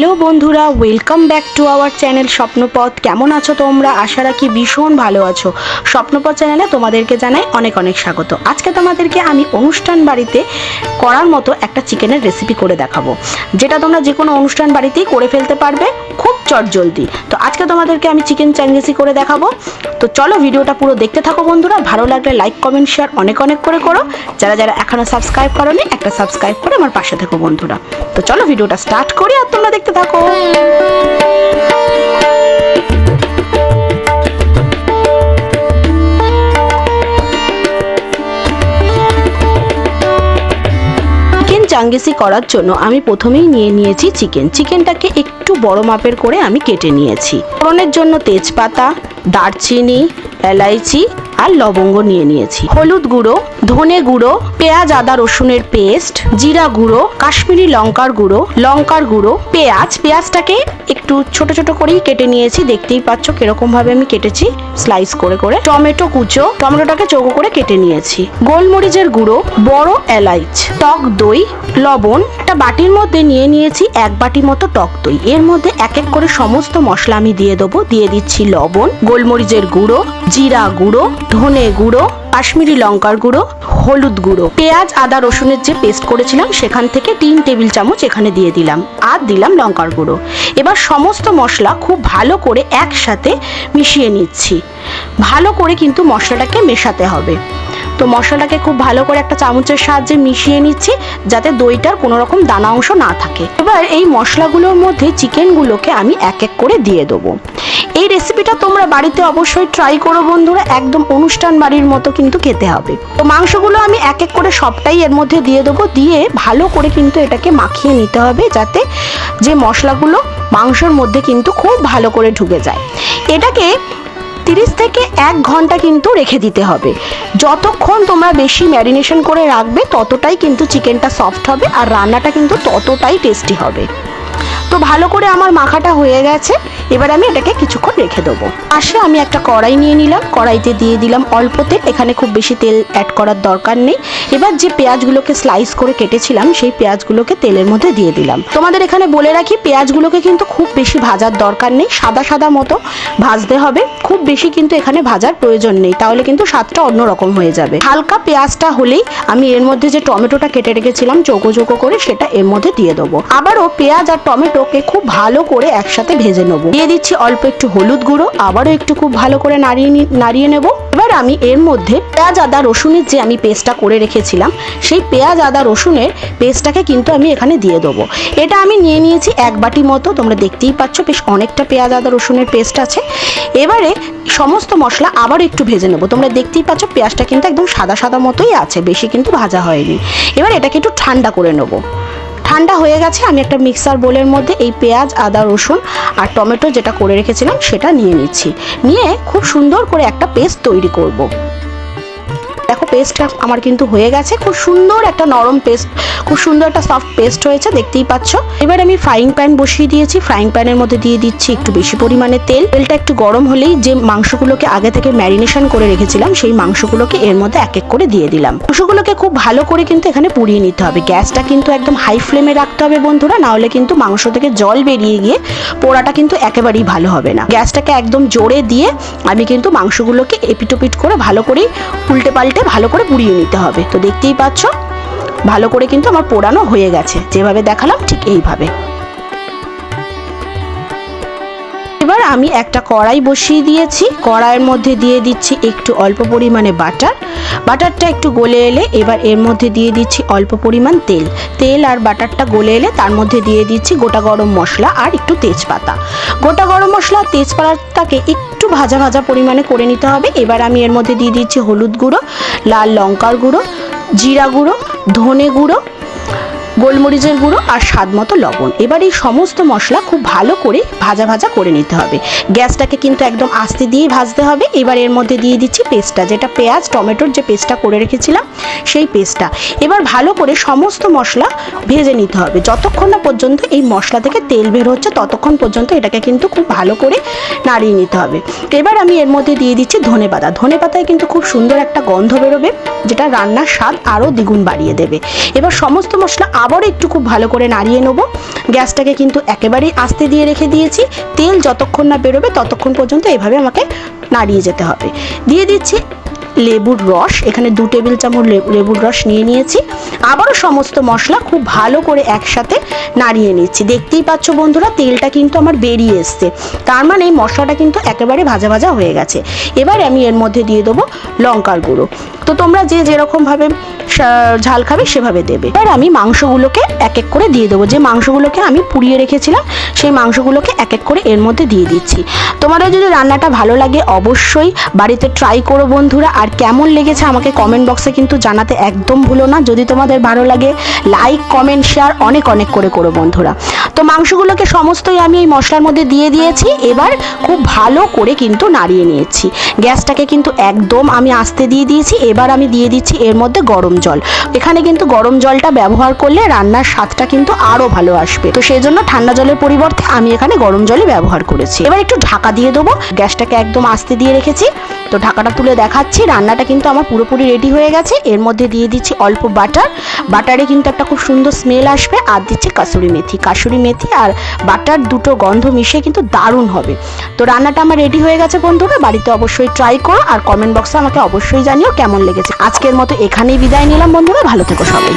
Hello বন্ধুরা welcome back to our channel Swapnapath. কেমন আছো তোমরা? আশা রাখি ভীষণ ভালো আছো। স্বপ্নপথ চ্যানেলে তোমাদেরকে জানাই অনেক অনেক স্বাগত। আজকে তোমাদেরকে আমি অনুষ্ঠান বাড়িতে করার মতো একটা চিকেনের রেসিপি করে দেখাবো। যেটা তোমরা যে কোনো অনুষ্ঠান বাড়িতেই করে ফেলতে পারবে খুব চটজলদি। তো আজকে তোমাদেরকে আমি চিকেন চাঙ্গেসি করে দেখাবো। তো চলো ভিডিওটা পুরো দেখতে থাকো বন্ধুরা। ভালো লাগলে লাইক কমেন্ট শেয়ার অনেক অনেক করে করো। যারা যারা এখনও সাবস্ক্রাইব করোনি, একটা সাবস্ক্রাইব করে আমার পাশে থেকো বন্ধুরা। তো চলো ভিডিওটা স্টার্ট করি আর তোমরা দেখতে থাকো। চিকেন চাঙ্গেসি করার জন্য আমি প্রথমেই নিয়ে নিয়েছি চিকেন। চিকেনটাকে একটু বড় মাপের করে আমি কেটে নিয়েছি। ফোড়নের জন্য তেজপাতা, দারচিনি, এলাইচি আর লবঙ্গ নিয়ে নিয়েছি। হলুদ গুঁড়ো, ধনে গুঁড়ো, পেঁয়াজ, আদা, রসুনের পেস্ট, জিরা গুঁড়ো, কাশ্মীরি লঙ্কার গুঁড়ো লঙ্কার গুঁড়ো, পেঁয়াজ। পেঁয়াজটাকে একটু ছোট ছোট করেই কেটে নিয়েছি। দেখতেই পাচ্ছ কীরকম ভাবে আমি কেটেছি স্লাইস করে করে। টমেটো কুচো, টমেটোটাকে চৌকো করে কেটে নিয়েছি। গোলমরিচের গুঁড়ো, বড় এলাইচ, টক দই, লবণ। একটা বাটির মধ্যে নিয়ে নিয়েছি এক বাটি মতো টক দই। এর মধ্যে এক এক করে সমস্ত মশলা আমি দিয়ে দেবো। দিয়ে দিচ্ছি লবণ, গোলমরিচের গুঁড়ো জিরা গুঁড়ো, ধনে গুঁড়ো, কাশ্মীরি লঙ্কার গুঁড়ো, হলুদ গুঁড়ো। পেঁয়াজ, আদা, রসুনের যে পেস্ট করেছিলাম, সেখান থেকে তিন টেবিল চামচ এখানে দিয়ে দিলাম আর দিলাম লঙ্কার গুঁড়ো। এবার সমস্ত মশলা খুব ভালো করে একসাথে মিশিয়ে নিচ্ছি। ভালো করে কিন্তু মশলাটাকে মেশাতে হবে। তো মশলাটাকে খুব ভালো করে একটা চামচের সাহায্যে মিশিয়ে নিচ্ছি, যাতে দইটার কোনো রকম দানা অংশ না থাকে। এবার এই মশলাগুলোর মধ্যে চিকেনগুলোকে আমি এক এক করে দিয়ে দেবো। এই রেসিপিটা তোমরা বাড়িতে অবশ্যই ট্রাই করো বন্ধুরা, একদম অনুষ্ঠান বাড়ির মতো কিন্তু খেতে হবে। তো মাংসগুলো আমি এক এক করে সবটাই এর মধ্যে দিয়ে দেবো, দিয়ে ভালো করে কিন্তু এটাকে মাখিয়ে নিতে হবে, যাতে যে মশলাগুলো মাংসের মধ্যে কিন্তু খুব ভালো করে ঢুকে যায়। এটাকে তিরিশ থেকে এক ঘণ্টা কিন্তু রেখে দিতে হবে। যতক্ষণ তোমরা বেশি ম্যারিনেশন করে রাখবে, ততটাই কিন্তু চিকেনটা সফট হবে আর রান্নাটা কিন্তু ততটাই টেস্টি হবে। তো ভালো করে আমার মাখাটা হয়ে গেছে। এবার আমি এটাকে কিছুক্ষণ রেখে দেবো। পাশে আমি একটা কড়াই নিয়ে নিলাম। কড়াইতে দিয়ে দিলাম অল্প তেল এখানে খুব বেশি তেল অ্যাড করার দরকার নেই। এবার যে পেঁয়াজগুলোকে স্লাইস করে কেটেছিলাম, সেই পেঁয়াজগুলোকে তেলের মধ্যে দিয়ে দিলাম। তোমাদের এখানে বলে রাখি, পেঁয়াজগুলোকে কিন্তু খুব বেশি ভাজার দরকার নেই। সাদা সাদা মতো ভাজতে হবে। খুব বেশি কিন্তু এখানে ভাজার প্রয়োজন নেই। তাহলে কিন্তু স্বাদটা অন্যরকম হয়ে যাবে। হালকা পেঁয়াজটা হলেই আমি এর মধ্যে যে টমেটোটা কেটে রেখেছিলাম, চোখো চৌকো করে সেটা এর মধ্যে দিয়ে দেবো। আবারও পেঁয়াজ আর টমেটোকে খুব ভালো করে একসাথে ভেজে নেব। দিয়ে দিচ্ছি অল্প একটু হলুদ গুঁড়ো, আবারও একটু খুব ভালো করে নাড়িয়ে নাড়িয়ে নেব। এবার আমি এর মধ্যে পেঁয়াজ, আদা, রসুনের যে আমি পেস্টটা করে রেখেছিলাম, সেই পেঁয়াজ, আদা, রসুনের পেস্টটাকে কিন্তু আমি এখানে দিয়ে দেবো। এটা আমি নিয়ে নিয়েছি এক বাটি মতো, তোমরা দেখতেই পাচ্ছ বেশ অনেকটা পেঁয়াজ, আদা, রসুনের পেস্ট আছে। এবারে সমস্ত মশলা আবার একটু ভেজে নেব। তোমরা দেখতেই পাচ্ছ পেঁয়াজটা কিন্তু একদম সাদা সাদা মতোই আছে, বেশি কিন্তু ভাজা হয়নি। এবার এটাকে একটু ঠান্ডা করে নেব। ঠান্ডা হয়ে গেছে, আমি একটা মিক্সার বোলের মধ্যে এই পেঁয়াজ, আদা, রসুন আর টমেটো যেটা করে রেখেছিলাম সেটা নিয়ে নিচ্ছি নিয়ে খুব সুন্দর করে একটা পেস্ট তৈরি করব। পেস্টটা আমার কিন্তু হয়ে গেছে। খুব সুন্দর একটা নরম পেস্ট খুব সুন্দর একটা সফট পেস্ট হয়েছে দেখতেই পাচ্ছ। এবার আমি ফ্রাইং প্যান বসিয়ে দিয়েছি। ফ্রাইং প্যানের মধ্যে দিয়ে দিচ্ছি একটু বেশি পরিমাণে তেল। তেলটা একটু গরম হলেই যে মাংসগুলোকে আগে থেকে ম্যারিনেশন করে রেখেছিলাম, সেই মাংসগুলোকে এর মধ্যে এক এক করে দিয়ে দিলাম। মাংসগুলোকে খুব ভালো করে কিন্তু এখানে পুড়িয়ে নিতে হবে। গ্যাসটা কিন্তু একদম হাই ফ্লেমে রাখতে হবে বন্ধুরা না হলে কিন্তু মাংস থেকে জল বেরিয়ে গিয়ে পোড়াটা কিন্তু একেবারেই ভালো হবে না। গ্যাসটাকে একদম জোরে দিয়ে আমি কিন্তু মাংসগুলোকে এপিটোপিট করে ভালো করে উল্টে পাল্টে ভালো করে পুড়িয়ে নিতে হবে। তো দেখতেই পাচ্ছ, ভালো করে কিন্তু আমার পোড়ানো হয়ে গেছে। যেভাবে দেখালাম ঠিক এইভাবে। এবার আমি একটা কড়াই বসিয়ে দিয়েছি। কড়াইয়ের মধ্যে দিয়ে দিচ্ছি একটু অল্প পরিমাণে বাটার। বাটারটা একটু গলে এলে এবার এর মধ্যে দিয়ে দিচ্ছি অল্প পরিমাণ তেল। তেল আর বাটারটা গলে এলে তার মধ্যে দিয়ে দিচ্ছি গোটা গরম মশলা আর একটু তেজপাতা। গোটা গরম মশলা তেজপাতাটাকে একটু ভাজা ভাজা পরিমাণে করে নিতে হবে। এবার আমি এর মধ্যে দিয়ে দিচ্ছি হলুদ গুঁড়ো, লাল লঙ্কার গুঁড়ো, জিরা গুঁড়ো, ধনে গুঁড়ো গোলমরিচের গুঁড়ো আর স্বাদ মতো লবণ। এবার এই সমস্ত মশলা খুব ভালো করে ভাজা ভাজা করে নিতে হবে। গ্যাসটাকে কিন্তু একদম আস্তে দিয়ে ভাজতে হবে। এবার এর মধ্যে দিয়ে দিচ্ছি পেস্টটা, যেটা পেঁয়াজ, টমেটোর যে পেস্টটা করে রেখেছিলাম, সেই পেস্টটা। এবার ভালো করে সমস্ত মশলা ভেজে নিতে হবে। যতক্ষণ না পর্যন্ত এই মশলা থেকে তেল বের হচ্ছে, ততক্ষণ পর্যন্ত এটাকে কিন্তু খুব ভালো করে নাড়িয়ে নিতে হবে। এবার আমি এর মধ্যে দিয়ে দিচ্ছি ধনে পাতা। ধনে পাতায় কিন্তু খুব সুন্দর একটা গন্ধ বেরোবে, যেটা রান্নার স্বাদ আরও দ্বিগুণ বাড়িয়ে দেবে। এবার সমস্ত মশলা আবারও একটু খুব ভালো করে নাড়িয়ে নেব। গ্যাসটাকে কিন্তু একেবারেই আস্তে দিয়ে রেখে দিয়েছি। তেল যতক্ষণ না বেরোবে ততক্ষণ পর্যন্ত এভাবে আমাকে নাড়িয়ে যেতে হবে। দিয়ে দিচ্ছি লেবুর রস। এখানে দু টেবিল চামচ লেবু- লেবুর রস নিয়ে নিয়েছি। আবারও সমস্ত মশলা খুব ভালো করে একসাথে নাড়িয়ে নিচ্ছি। দেখতেই পাচ্ছ বন্ধুরা, তেলটা কিন্তু আমার বেরিয়ে এসছে। তার মানে এই মশলাটা কিন্তু একেবারে ভাজা ভাজা হয়ে গেছে। এবার আমি এর মধ্যে দিয়ে দেবো লঙ্কার গুঁড়ো। তো তোমরা যে যেরকমভাবে ঝাল খাবে সেভাবে দেবে। এবার আমি মাংসগুলোকে এক এক করে দিয়ে দেবো। যে মাংসগুলোকে আমি পুড়িয়ে রেখেছিলাম, সেই মাংসগুলোকে এক এক করে এর মধ্যে দিয়ে দিচ্ছি। তোমাদের যদি রান্নাটা ভালো লাগে অবশ্যই বাড়িতে ট্রাই করো বন্ধুরা। আর কেমন লেগেছে আমাকে কমেন্ট বক্সে কিন্তু জানাতে একদম ভুলো না। যদি তোমাদের ভালো লাগে লাইক কমেন্ট শেয়ার অনেক অনেক করে করো বন্ধুরা। তো মাংসগুলোকে সমস্তই আমি এই মশলার মধ্যে দিয়ে দিয়েছি। এবার খুব ভালো করে কিন্তু নাড়িয়ে নিয়েছি। গ্যাসটাকে কিন্তু একদম আমি আস্তে দিয়ে দিয়েছি। এবার আমি দিয়ে দিচ্ছি এর মধ্যে গরম জল। এখানে কিন্তু গরম জলটা ব্যবহার করলে রান্নার স্বাদটা কিন্তু আরও ভালো আসবে। তো সেই জন্য ঠান্ডা জলের পরিবর্তে আমি এখানে গরম জলই ব্যবহার করেছি। এবার একটু ঢাকা দিয়ে দেবো। গ্যাসটাকে একদম আস্তে দিয়ে রেখেছি। তো ঢাকাটা তুলে দেখাচ্ছি। রান্নাটা কিন্তু আমার পুরোপুরি রেডি হয়ে গেছে। এর মধ্যে দিয়ে দিচ্ছি অল্প বাটার। বাটারে কিন্তু একটা খুব সুন্দর স্মেল আসবে। আর দিচ্ছি কাসুরি মেথি। কাসুরি মেথি আর বাটার দুটো গন্ধ মিশিয়ে কিন্তু দারুণ হবে। তো রান্নাটা আমার রেডি হয়ে গেছে বন্ধুরা, বাড়িতে অবশ্যই ট্রাই করো আর কমেন্ট বক্সে আমাকে অবশ্যই জানিও কেমন লেগেছে। আজকের মতো এখানেই বিদায় নিলাম বন্ধুরা, ভালো থেকো সবাই।